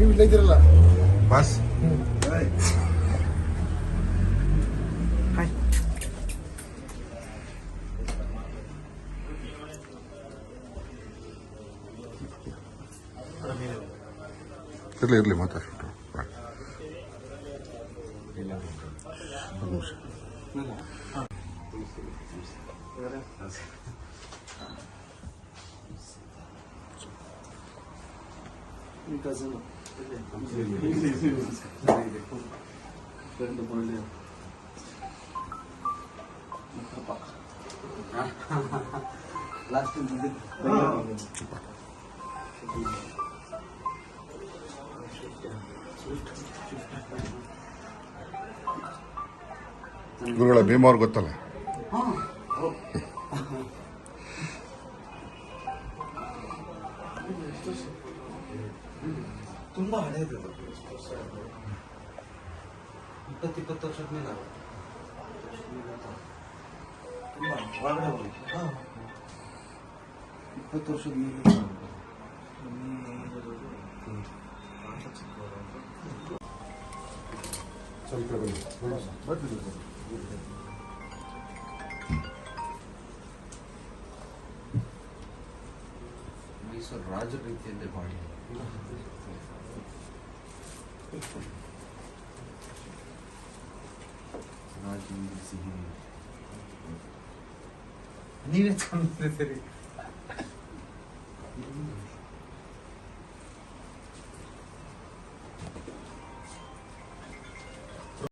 ನೀವು ಇಲ್ಲೇ ಇದ್ದೀರಲ್ಲ? ಬಾಸ್ ಇರ್ಲಿ ಇರಲಿ ಮಾತಾಡ್ಬಿಟ್ಟು ಬಾ. ಒಂದ್ ನಿಮಿಷ ಗುರುಗಳ ಭೀಮ ಅವ್ರು ಗೊತ್ತಲ್ಲ? ತುಂಬಾ ಹಳೇದು ಇಪ್ಪತ್ತು ಇಪ್ಪತ್ತು ವರ್ಷದ ಮೇಲೆ ತುಂಬಾ ಒಳಗಡೆ ಹೋಗಿ ಹಾ. ಇಪ್ಪತ್ತು ವರ್ಷದ ಮೇಲೆ ಮೈಸೂರು ರಾಜ ರೀತಿಯಲ್ಲೇ ಮಾಡಿ ರಾಜೀವ್ ಸಿಹಿ ನೀವೇ ತಂದಿದ್ದೀರಿ